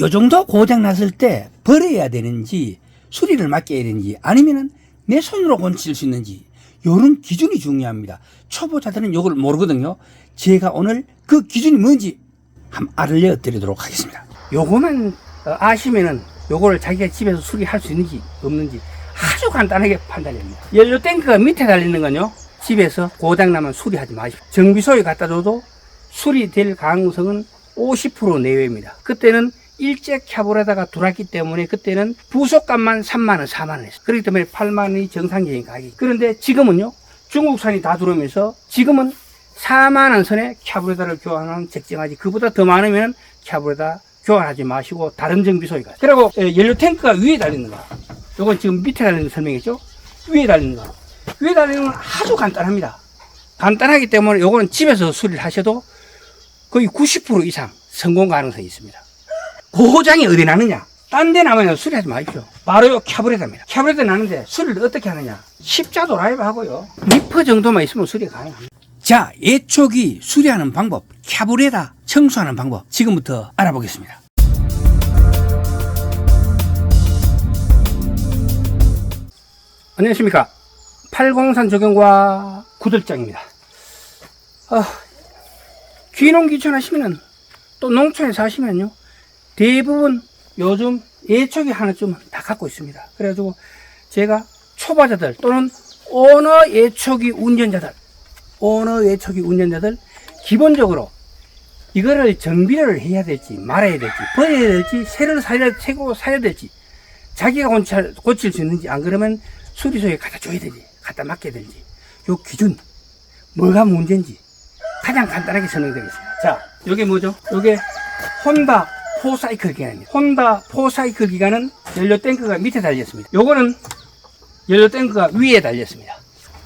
요 정도 고장 났을 때 버려야 되는지 수리를 맡겨야 되는지 아니면은 내 손으로 고칠 수 있는지 요런 기준이 중요합니다. 초보자들은 요걸 모르거든요. 제가 오늘 그 기준이 뭔지 한번 알려 드리도록 하겠습니다. 요거만 어, 아시면은 요거를 자기가 집에서 수리할 수 있는지 없는지 아주 간단하게 판단됩니다. 연료 탱크가 밑에 달리는 건요. 집에서 고장 나면 수리하지 마십시오. 정비소에 갖다 줘도 수리될 가능성은 50% 내외입니다. 그때는 일제 캡을에다가 들어왔기 때문에 그때는 부속값만 3만원, 4만원 했어요. 그렇기 때문에 8만원이 정상적인 가격. 그런데 지금은요, 중국산이 다 들어오면서 지금은 4만원 선에 캡을에다를 교환하는 적정하지. 그보다 더 많으면 캡을에다 교환하지 마시고 다른 정비소에 가요. 그리고 에, 연료 탱크가 위에 달리는 거. 요건 지금 밑에 달리는 거 설명했죠? 위에 달리는 거. 위에 달리는 건 아주 간단합니다. 간단하기 때문에 요거는 집에서 수리를 하셔도 거의 90% 이상 성공 가능성이 있습니다. 고장이 어디 나느냐? 딴 데 나면 수리하지 마십시오. 바로 요 캬브레다입니다. 캬브레다 나는데 수리를 어떻게 하느냐? 십자 도라이브 하고요. 리퍼 정도만 있으면 수리 가능합니다. 자, 예초기 수리하는 방법, 캬브레다 청소하는 방법 지금부터 알아보겠습니다. 안녕하십니까. 803 적용과 구들장입니다. 아, 귀농 귀촌 하시면은 또 농촌에 사시면요. 대부분 요즘 예초기 하나쯤은 다 갖고 있습니다. 그래가지고 제가 초보자들 또는 오너 예초기 운전자들, 오너 예초기 운전자들 기본적으로 이거를 정비를 해야 될지 말아야 될지 버려야 될지 새를 사야, 새고 사야 될지 자기가 고칠, 고칠 수 있는지 안 그러면 수리소에 갖다 줘야 되지 갖다 맡겨야 될지 요 기준 뭐가 문제인지 가장 간단하게 설명드리겠습니다. 자, 요게 뭐죠? 요게 혼다 포사이클 기관입니다. 혼다 포사이클 기관은 연료 탱크가 밑에 달렸습니다. 요거는 연료 탱크가 위에 달렸습니다.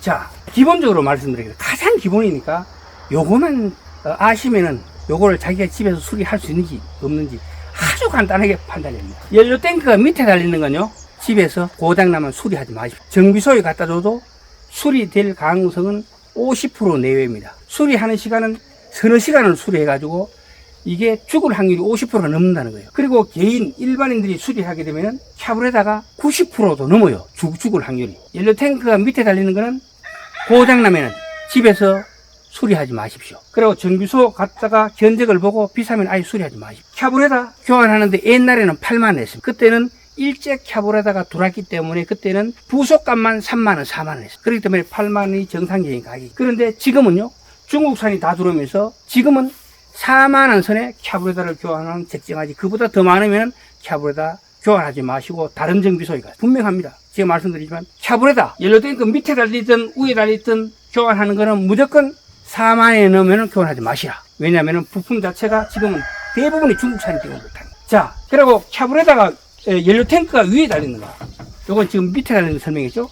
자, 기본적으로 말씀드리겠습니다. 가장 기본이니까 요거만 어, 아시면은 요거를 자기가 집에서 수리할 수 있는지 없는지 아주 간단하게 판단됩니다. 연료 탱크가 밑에 달리는 건요. 집에서 고장 나면 수리하지 마십시오. 정비소에 갖다 줘도 수리될 가능성은 50% 내외입니다. 수리하는 시간은 서너 시간을 수리해가지고 이게 죽을 확률이 50%가 넘는다는 거예요. 그리고 개인 일반인들이 수리하게 되면은 캡을에다가 90%도 넘어요. 죽, 죽을 확률이. 연료 탱크가 밑에 달리는 거는 고장 나면은 집에서 수리하지 마십시오. 그리고 정비소 갔다가 견적을 보고 비싸면 아예 수리하지 마십시오. 캡을에다 교환하는데 옛날에는 8만 원 했습니다. 그때는 일제 캡을에다가 들어왔기 때문에 그때는 부속값만 3만원, 4만원 했어요. 그렇기 때문에 8만원이 정상적인 가격. 그런데 지금은요, 중국산이 다 들어오면서 지금은 4만원 선에 캡을에다를 교환하는 적정하지. 그보다 더 많으면 캡을에다 교환하지 마시고 다른 정비소에 가요. 분명합니다. 제가 말씀드리지만 캡을에다 연료탱크 밑에 달리든 위에 달리든 교환하는 거는 무조건 4만원에 넣으면 교환하지 마시라. 왜냐하면 부품 자체가 지금은 대부분이 중국산이 되고 그렇다. 자, 그리고 에, 연료 탱크가 위에 달리는 거. 요건 지금 밑에 달리는 거 설명했죠?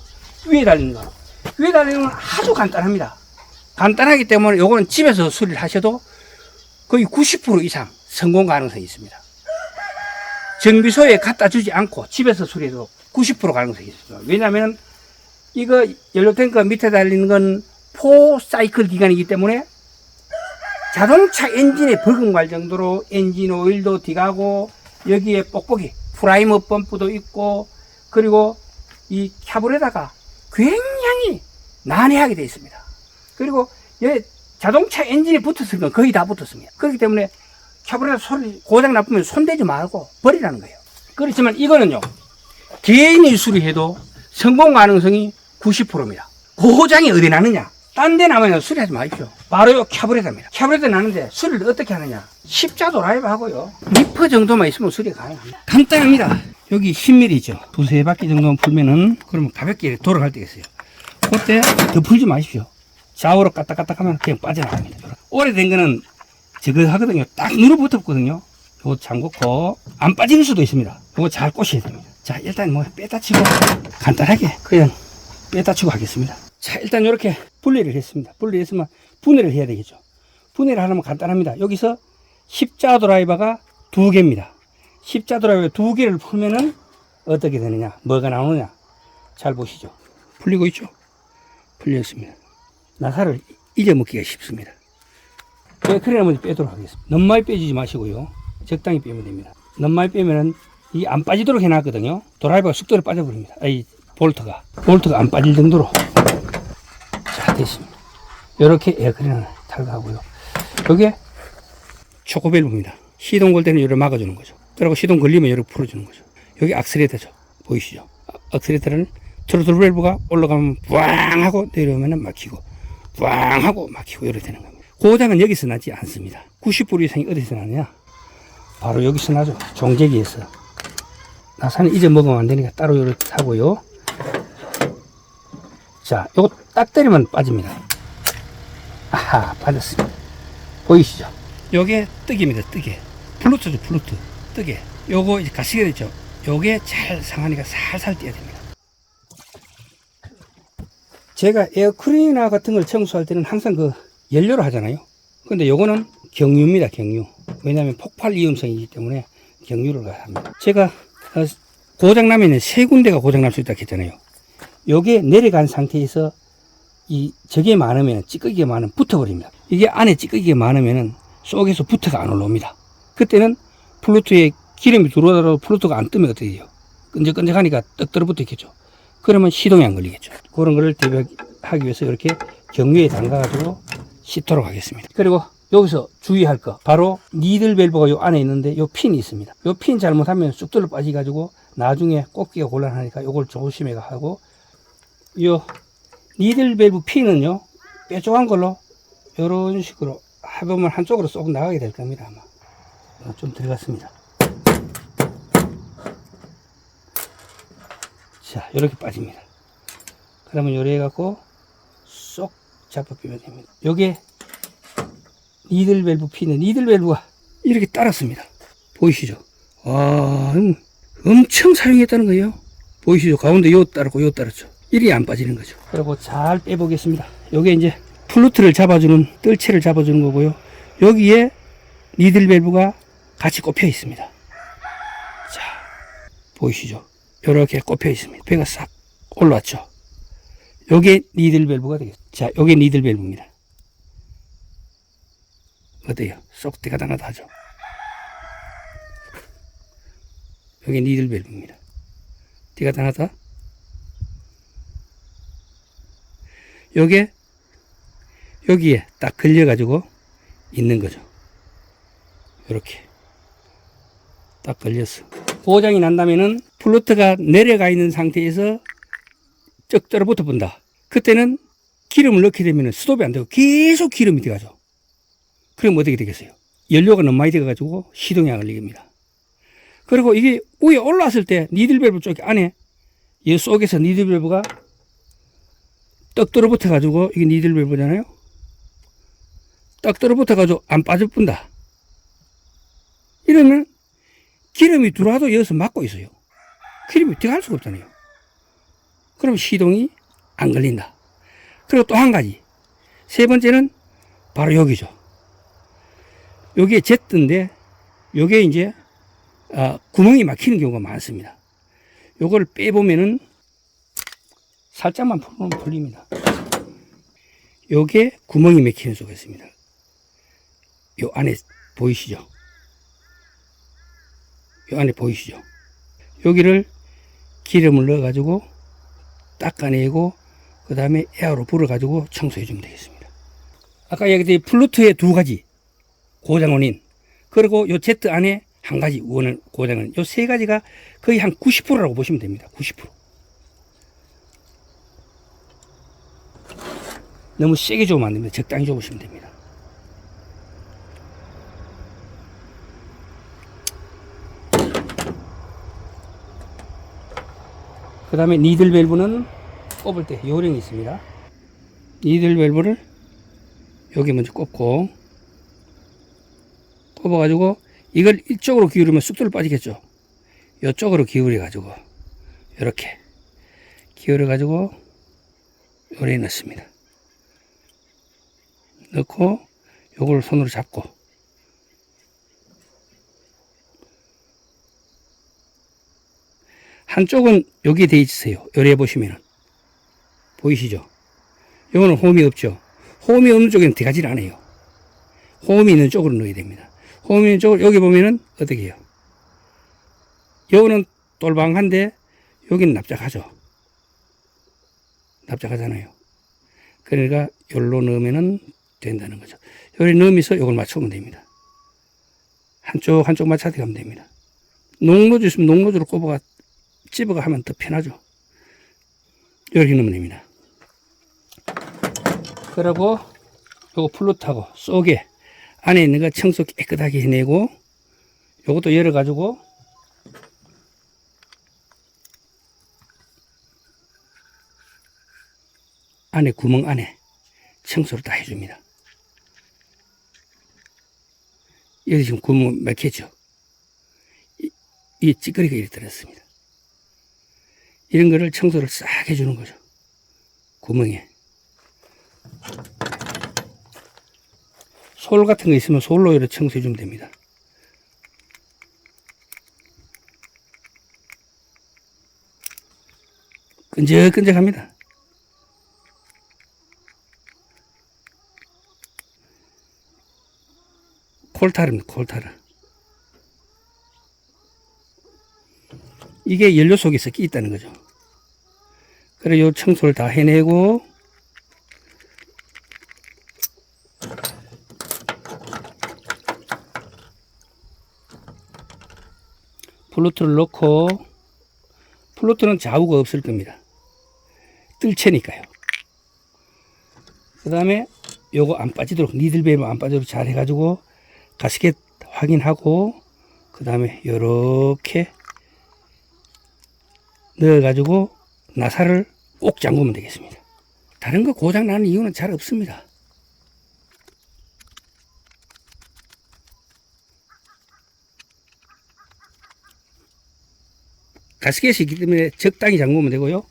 위에 달리는 거. 위에 달리는 건 아주 간단합니다. 간단하기 때문에 요거는 집에서 수리를 하셔도 거의 90% 이상 성공 가능성이 있습니다. 정비소에 갖다 주지 않고 집에서 수리해도 90% 가능성이 있습니다. 왜냐하면 이거 연료 탱크 밑에 달리는 건 포사이클 기간이기 때문에 자동차 엔진에 버금갈 정도로 엔진 오일도 뒤가고 여기에 뽁뽁이 프라이머 펌프도 있고 그리고 이 캡을에다가 굉장히 난해하게 되어 있습니다. 그리고 여기 자동차 엔진에 붙었을 건 거의 다 붙었습니다. 그렇기 때문에 캡을에다 소리 고장 나쁘면 손대지 말고 버리라는 거예요. 그렇지만 이거는요 개인이 수리해도 성공 가능성이 90%입니다. 고장이 어디 나느냐? 딴 데 나면 수리하지 마십시오. 바로 요 캡을에다입니다. 캡을에다 나는데 수리를 어떻게 하느냐? 십자 도라이브 하고요. 리퍼 정도만 있으면 수리 가능합니다. 간단합니다. 여기 10mm죠. 두세 바퀴 정도만 풀면은 그러면 가볍게 돌아갈 때가 있어요. 그때 더 풀지 마십시오. 좌우로 까딱까딱 하면 그냥 빠져나갑니다. 오래된 거는 저거 하거든요. 딱 눌어붙었거든요. 요거 잠그고 안 빠지는 수도 있습니다. 요거 잘 꼬셔야 됩니다. 자, 일단 뭐 빼다 치고 간단하게 그냥 빼다 치고 하겠습니다. 자, 일단 이렇게 분리를 했습니다. 분리했으면 분해를 해야 되겠죠. 분해를 하려면 간단합니다. 여기서 십자 드라이버가 두 개입니다. 십자 드라이버 두 개를 풀면은 어떻게 되느냐, 뭐가 나오느냐. 잘 보시죠. 풀리고 있죠? 풀렸습니다. 나사를 잊어먹기가 쉽습니다. 왜 그래 먼저 빼도록 하겠습니다. 너무 많이 빼주지 마시고요. 적당히 빼면 됩니다. 너무 많이 빼면은 이 안 빠지도록 해놨거든요. 드라이버가 속도로 빠져버립니다. 이 볼트가 볼트가 안 빠질 정도로 자 됐습니다. 이렇게 에어컨을 탈거하고요. 여기에 초코밸브입니다. 시동 걸 때는 이를 막아주는 거죠. 그리고 시동 걸리면 이를 풀어주는 거죠. 여기 악셀레터죠. 보이시죠? 아, 악셀레터는 트로틀 밸브가 올라가면 뿌앙 하고 내려오면 막히고 뿌앙 하고 막히고 이렇게 되는 겁니다. 고장은 여기서 나지 않습니다. 90% 이상이 어디서 나냐? 바로 여기서 나죠. 종재기에서. 나사는 잊어먹으면 안 되니까 따로 이렇게 하고요. 자, 요거 딱 때리면 빠집니다. 아하, 빠졌습니다. 보이시죠? 요게 뜨개입니다, 뜨개. 플루트죠, 플루트. 뜨개. 요거 이제 가시게 됐죠? 요게 잘 상하니까 살살 띄어야 됩니다. 제가 에어크리나 같은 걸 청소할 때는 항상 그 연료로 하잖아요. 근데 요거는 경유입니다, 경유. 왜냐하면 폭발 위험성이기 때문에 경유를 합니다. 제가 어, 고장나면 세 군데가 고장날 수 있다고 했잖아요. 요게 내려간 상태에서 이 저게 많으면 찌꺼기가 많으면 붙어버립니다. 이게 안에 찌꺼기가 많으면은 속에서 부터가 안 올라옵니다. 그때는 플루트에 기름이 들어오더라도 플루트가 안 뜨면 어떻게 돼요? 끈적끈적하니까 떡 들어붙어 있겠죠. 그러면 시동이 안 걸리겠죠. 그런 거를 대비하기 위해서 이렇게 경유에 담가가지고 씻도록 하겠습니다. 그리고 여기서 주의할 거 바로 니들 밸브가 요 안에 있는데 요 핀이 있습니다. 요 핀 잘못하면 쑥 들어 빠지가지고 나중에 꼽기가 곤란하니까 요걸 조심해 하고 요 니들 밸브 핀은요 뾰족한 걸로 이런 식으로 해보면 한쪽으로 쏙 나가게 될 겁니다 아마 어, 좀 들어갔습니다 자 이렇게 빠집니다. 그러면 요래 해갖고 쏙 잡아 빼면 됩니다. 요게 니들 밸브 핀은 니들 밸브가 이렇게 따랐습니다. 보이시죠? 와 음, 엄청 사용했다는 거예요. 보이시죠? 가운데 요 따랐고 요 따랐죠? 이리 안 빠지는 거죠. 그리고 잘 빼보겠습니다. 요게 이제 플루트를 잡아주는 뜰채를 잡아주는 거고요. 여기에 니들 밸브가 같이 꼽혀 있습니다. 자 보이시죠 이렇게 꼽혀 있습니다. 배가 싹 올라왔죠. 요게 니들 밸브가 되겠죠 자 요게 니들 밸브입니다. 어때요? 쏙 대가다나다 하죠? 요게 니들 밸브입니다. 대가다나다? 요게 여기에 딱 걸려 가지고 있는 거죠. 이렇게. 딱 걸렸어 고장이 난다면은 플루트가 내려가 있는 상태에서 쩍 떨어붙어 본다. 그때는 기름을 넣게 되면 스톱이 안 되고 계속 기름이 들어가죠. 그럼 어떻게 되겠어요? 연료가 너무 많이 들어가지고 시동이 안 걸리겠습니다. 그리고 이게 위에 올라왔을 때 니들밸브 쪽 안에 이 속에서 니들밸브가 떡 떨어붙어 가지고 이게 니들밸브잖아요. 떡 떨어붙어 가지고 안 빠져뿐다. 이러면 기름이 들어와도 여기서 막고 있어요. 기름이 들어갈 수가 없잖아요. 그럼 시동이 안 걸린다. 그리고 또 한 가지. 세 번째는 바로 여기죠. 여기에 제트인데 요게 이제 아, 구멍이 막히는 경우가 많습니다. 요걸 빼보면은 살짝만 풀면 풀립니다. 요게 구멍이 막히는 수가 있습니다. 요 안에 보이시죠? 요 안에 보이시죠? 여기를 기름을 넣어 가지고 닦아내고 그 다음에 에어로 불어 가지고 청소해 주면 되겠습니다. 아까 얘기했듯이 플루트의 두 가지 고장 원인 그리고 요 제트 안에 한 가지 원은 고장은 요세 가지가 거의 한 90%라고 보시면 됩니다. 90% 너무 세게 주면 안 됩니다. 적당히 줘보시면 됩니다 그 다음에 니들 밸브는 꼽을 때 요령이 있습니다. 니들 밸브를 여기 먼저 꼽고 꼽아가지고 이걸 이쪽으로 기울이면 쑥돌 빠지겠죠. 이쪽으로 기울여가지고 이렇게 기울여가지고 요래 넣습니다. 넣고 요걸 손으로 잡고 한쪽은 여기 돼 있으세요. 요래 보시면은. 보이시죠? 요거는 홈이 없죠. 홈이 없는 쪽에는 들어가질 않아요. 홈이 있는 쪽으로 넣어야 됩니다. 홈이 있는 쪽으로 여기 보면은 어떻게 해요? 여기는 똘방한데 여기는 납작하죠. 납작하잖아요. 그러니까 여기로 넣으면은 된다는 거죠. 여기 넣으면서 이걸 맞추면 됩니다. 한쪽 한쪽 맞춰서 가면 됩니다. 농로주 있으면 농로주로 꼽아가 집어가 하면 더 편하죠. 이렇게 넣으면 됩니다. 그리고 요거 플루트하고 속에 안에 있는 거 청소 깨끗하게 해내고 요것도 열어가지고 안에 구멍 안에 청소를 다 해줍니다. 여기 지금 구멍 막혔죠? 이, 이 찌꺼기가 이렇게 들었습니다. 이런 거를 청소를 싹 해주는 거죠. 구멍에. 솔 같은 거 있으면 솔로 이렇게 청소해 주면 됩니다. 끈적끈적합니다. 콜타르입니다. 콜타르. 이게 연료 속에 섞여 있다는 거죠. 그래 요 청소를 다 해내고 플루트를 넣고 플루트는 좌우가 없을 겁니다. 뜰채니까요. 그 다음에 요거 안 빠지도록 니들베임 안 빠지도록 잘 해가지고 가스켓 확인하고 그 다음에 요렇게 넣어가지고 나사를 꼭 잠그면 되겠습니다. 다른 거 고장 나는 이유는 잘 없습니다. 가스켓이 있기 때문에 적당히 잠그면 되고요.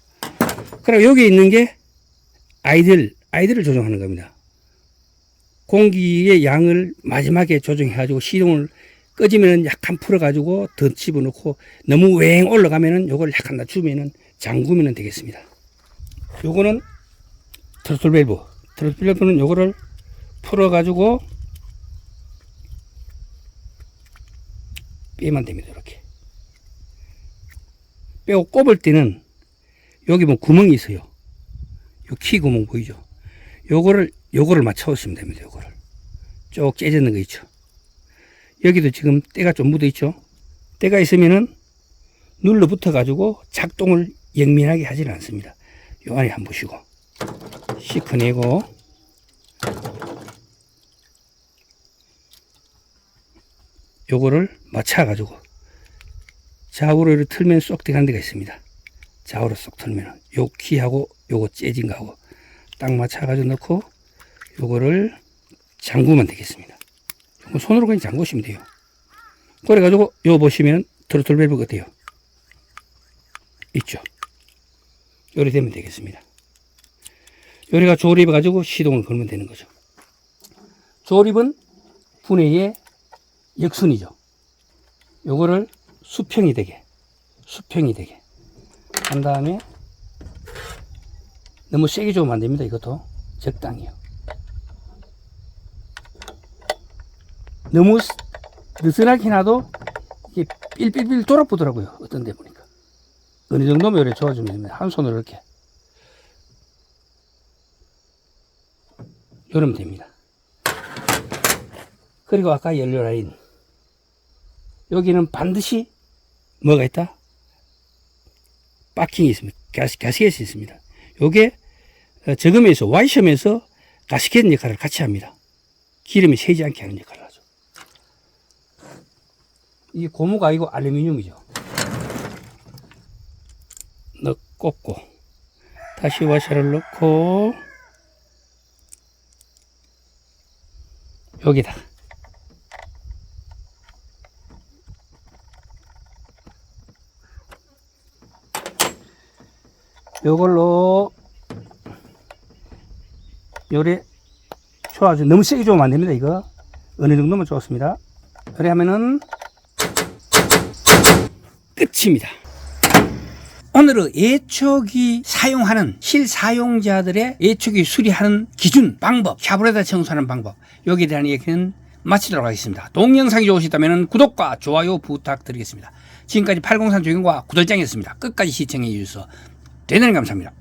그리고 여기 있는 게 아이들, 아이들을 조정하는 겁니다. 공기의 양을 마지막에 조정해가지고 시동을 꺼지면은 약간 풀어가지고 더 집어넣고 너무 웽 올라가면은 요걸 약간 낮추면은 잠그면 되겠습니다. 요거는 트로틀 밸브. 트로틀 밸브는 요거를 풀어가지고 빼면 됩니다. 이렇게. 빼고 꼽을 때는 여기 뭐 구멍이 있어요. 요 키 구멍 보이죠? 요거를 요거를 맞춰 주시면 됩니다. 요거를 쭉 째졌는 거 있죠. 여기도 지금 때가 좀 묻어 있죠. 때가 있으면은 눌러 붙어 가지고 작동을 영민하게 하지는 않습니다. 요 안에 한번 보시고 시커내고 요거를 맞춰 가지고 좌우로 이렇게 틀면 쏙 들어가는 데가 있습니다. 좌우로 쏙 틀면 요 키하고 요거 째진 거하고 딱 맞춰 가지고 넣고 요거를 잠그면 되겠습니다. 손으로 그냥 잠그시면 돼요. 그래가지고 요 보시면 트로틀 밸브 같아요. 있죠. 요리 되면 되겠습니다. 요리가 조립해 가지고 시동을 걸면 되는 거죠. 조립은 분해의 역순이죠. 요거를 수평이 되게 수평이 되게 한 다음에 너무 세게 주면 안 됩니다. 이것도 적당히요. 너무 느슨하게 놔도 이게 삘삘삘 돌아보더라고요. 어떤 데 보니까. 어느 정도면 이렇게 좋아지면. 한 손으로 이렇게. 이러면 됩니다. 그리고 아까 연료 라인. 여기는 반드시 뭐가 있다? 바킹이 있습니다. 가스, 가스켓이 있습니다. 요게 어, 저금에서 와이셔면서 가스켓 역할을 같이 합니다. 기름이 새지 않게 하는 역할을. 이게 고무가 아니고 알루미늄이죠. 넣 꽂고 다시 와셔를 넣고 여기다. 요걸로 요래 좋아져 너무 세게 주면 안 됩니다 이거. 어느 정도면 좋습니다. 요래 하면은 끝입니다 오늘은 예초기 사용하는 실사용자들의 예초기 수리하는 기준 방법 샤브레다 청소하는 방법 여기에 대한 얘기는 마치도록 하겠습니다 동영상이 좋으시다면 구독과 좋아요 부탁드리겠습니다 지금까지 803 조경과 구들장이었습니다. 끝까지 시청해 주셔서 대단히 감사합니다.